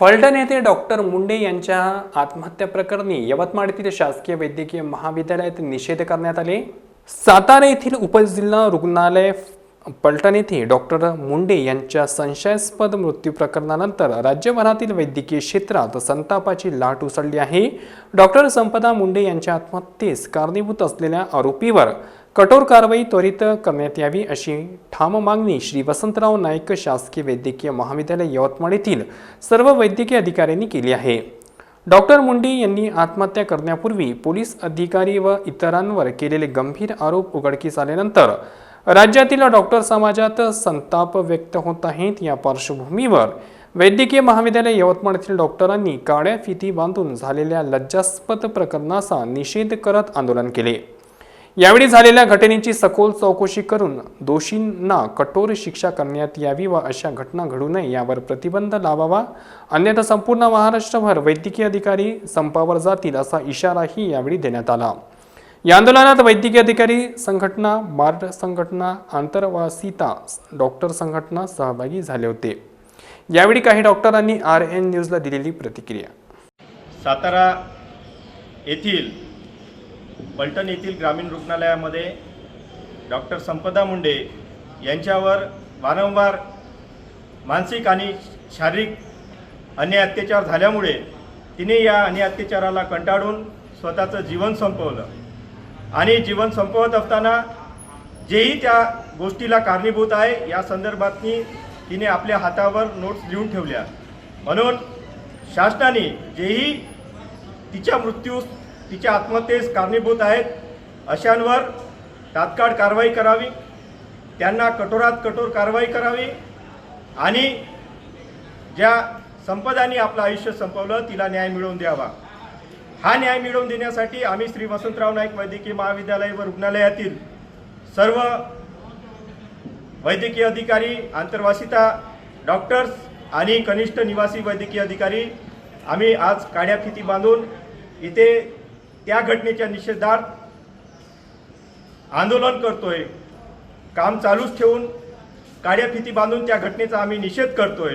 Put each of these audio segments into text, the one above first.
फलटण येथे डॉक्टर मुंडे यांच्या आत्महत्या प्रकरणी यवतमाळ येथील शासकीय वैद्यकीय महाविद्यालयात निषेध करण्यात आले. सातारा येथील उपजिल्हा रुग्णालय पलटण येथे डॉक्टर मुंडे यांच्या संशयास्पद मृत्यू प्रकरणानंतर राज्यभरातील वैद्यकीय क्षेत्रात संतापाची लाट उसळली आहे. डॉक्टर संपदा मुंडे यांच्या आत्महत्येस कारणीभूत असलेल्या आरोपीवर कठोर कारवाई त्वरित करण्यात यावी अशी ठाम मागणी श्री वसंतराव नाईक शासकीय वैद्यकीय महाविद्यालय यवतमाळ येथील सर्व वैद्यकीय अधिकाऱ्यांनी केली आहे. डॉक्टर मुंडे यांनी आत्महत्या करण्यापूर्वी पोलीस अधिकारी व इतरांवर केलेले गंभीर आरोप उघडकीस आल्यानंतर राज्यातील डॉक्टर समाजात संताप व्यक्त होत आहेत. या पार्श्वभूमीवर वैद्यकीय महाविद्यालय यवतमाळ येथील डॉक्टरांनी काळ्या फिती बांधून झालेल्या लज्जास्पद प्रकरणाचा निषेध करत आंदोलन केले. यावेळी झालेल्या घटनेची सखोल चौकशी करून दोषींना कठोर शिक्षा करण्यात यावी व अशा घटना घडू नये यावर प्रतिबंध लावावा. अन्यथा संपूर्ण महाराष्ट्रभर वैद्यकीय अधिकारी संपावर जातील असा इशाराही यावेळी देण्यात आला. या आंदोलनात वैद्यकीय अधिकारी संघटना मार्ड संघटना आंतरवासिता डॉक्टर संघटना सहभागी झाले होते. यावेळी काही डॉक्टरांनी आर एन न्यूजला दिलेली प्रतिक्रिया. सातारा येथील पलटण येथील ग्रामीण रुग्णालयामध्ये डॉक्टर संपदा मुंडे यांच्यावर वारंवार मानसिक आणि शारीरिक अन्याय अत्याचार झाल्यामुळे तिने या अन्य अत्याचाराला कंटाळून स्वतःचं जीवन संपवलं. आणि जीवन संपवत असताना जेही त्या गोष्टीला कारणीभूत आहे या संदर्भातनी तिने आपल्या हातावर नोट्स लिहून ठेवल्या. म्हणून शासनाने जेही तिच्या मृत्यूस तिच्या आत्महत्येस कारणीभूत आहेत. अशांवर तात्काळ कारवाई करावी. त्यांना कठोरात कठोर कारवाई करावी. आणि ज्या संपदाने आपलं आयुष्य संपवलं तिला न्याय मिळवून द्यावा. हा न्याय मिळवून देण्यासाठी आम्ही श्री वसंतराव नाईक वैद्यकीय महाविद्यालय व रुग्णालयातील सर्व वैद्यकीय अधिकारी आंतरवासिता डॉक्टर्स आणि कनिष्ठ निवासी वैद्यकीय अधिकारी आम्ही आज काड्या फिती बांधून इथे त्या घटनेच्या निषेधार्थ आंदोलन करतोय. काम चालूच ठेवून काड्या फिती बांधून त्या घटनेचा आम्ही निषेध करतोय.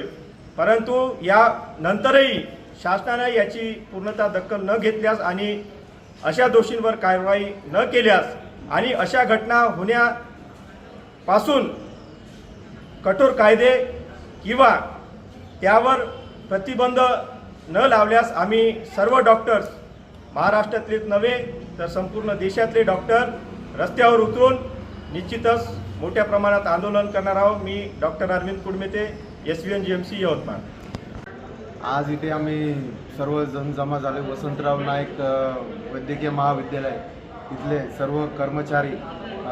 परंतु या नंतरही शासनानं याची पूर्णतः दखल न घेतल्यास आणि अशा दोषींवर कारवाई न केल्यास आणि अशा घटना होण्यापासून कठोर कायदे किंवा त्यावर प्रतिबंध न लावल्यास आम्ही सर्व डॉक्टर्स महाराष्ट्रातलेच नव्हे तर संपूर्ण देशातले डॉक्टर रस्त्यावर उतरून निश्चितच मोठ्या प्रमाणात आंदोलन करणार आहोत. मी doctor Arvind Kudmete S V N G M C Yavatmal. आज इथे आम्ही सर्वजण जमा झाले. वसंतराव नाईक वैद्यकीय महाविद्यालय इथले सर्व कर्मचारी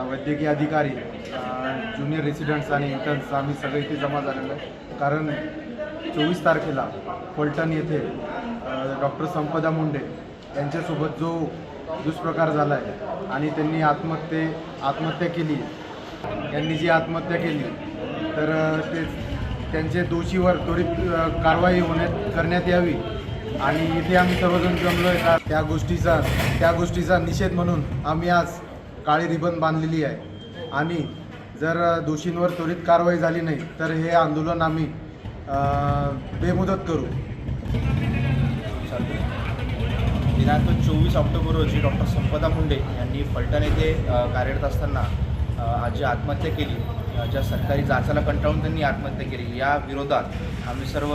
वैद्यकीय अधिकारी ज्युनियर रेसिडेंट्स आणि इंटर्न्स आम्ही सगळे इथे जमा झालेलो आहे. कारण चोवीस तारखेला फलटण येथे डॉक्टर संपदा मुंडे त्यांच्यासोबत जो दुष्प्रकार झाला आहे आणि त्यांनी आत्महत्ये आत्महत्या केली. यांनी जी आत्महत्या केली तर ते त्यांचे दोषीवर त्वरित कारवाई होण्यात करण्यात यावी. आणि इथे आम्ही सर्वजण जमलो आहे का त्या गोष्टीचा त्या गोष्टीचा निषेध म्हणून आम्ही आज काळी रिबन बांधलेली आहे. आणि जर दोषींवर त्वरित कारवाई झाली नाही तर हे आंदोलन आम्ही बेमुदत करू. दिनांक चोवीस ऑक्टोबर रोजी डॉक्टर संपदा मुंडे यांनी फलटण येथे कार्यरत असताना जी आत्महत्या केली. ज्या सरकारी जाचाला कंटाळून त्यांनी आत्महत्या केली. या विरोधात आम्ही सर्व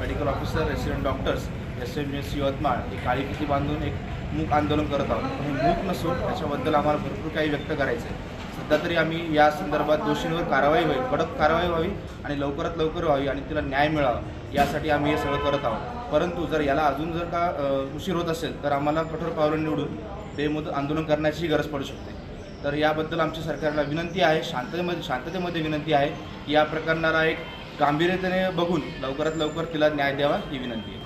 medical officer resident doctors S M S Yavatmal ही काळी फिती बांधून एक मूक आंदोलन करत आहोत. हे मूक नसून त्याच्याबद्दल आम्हाला भरपूर काही व्यक्त करायचं आहे सध्या तरी आम्ही या संदर्भात दोषींवर कारवाई होईल कडक कारवाई व्हावी आणि लवकरात लवकर व्हावी आणि तिला न्याय मिळावा. यासाठी आम्ही हे सगळं करत आहोत. परंतु जर याला अजून जर का उशीर होत असेल तर आम्हाला कठोर पावलं निवडून बेमुदत आंदोलन करण्याची गरज पडू शकते. तर याबद्दल आमच्या सरकारला विनंती आहे शांततेमध्ये शांततेमध्ये विनंती आहे. की या प्रकरणाला एक गांभीर्यतेने बघून लवकरात लवकर तिला न्याय द्यावा ही विनंती आहे.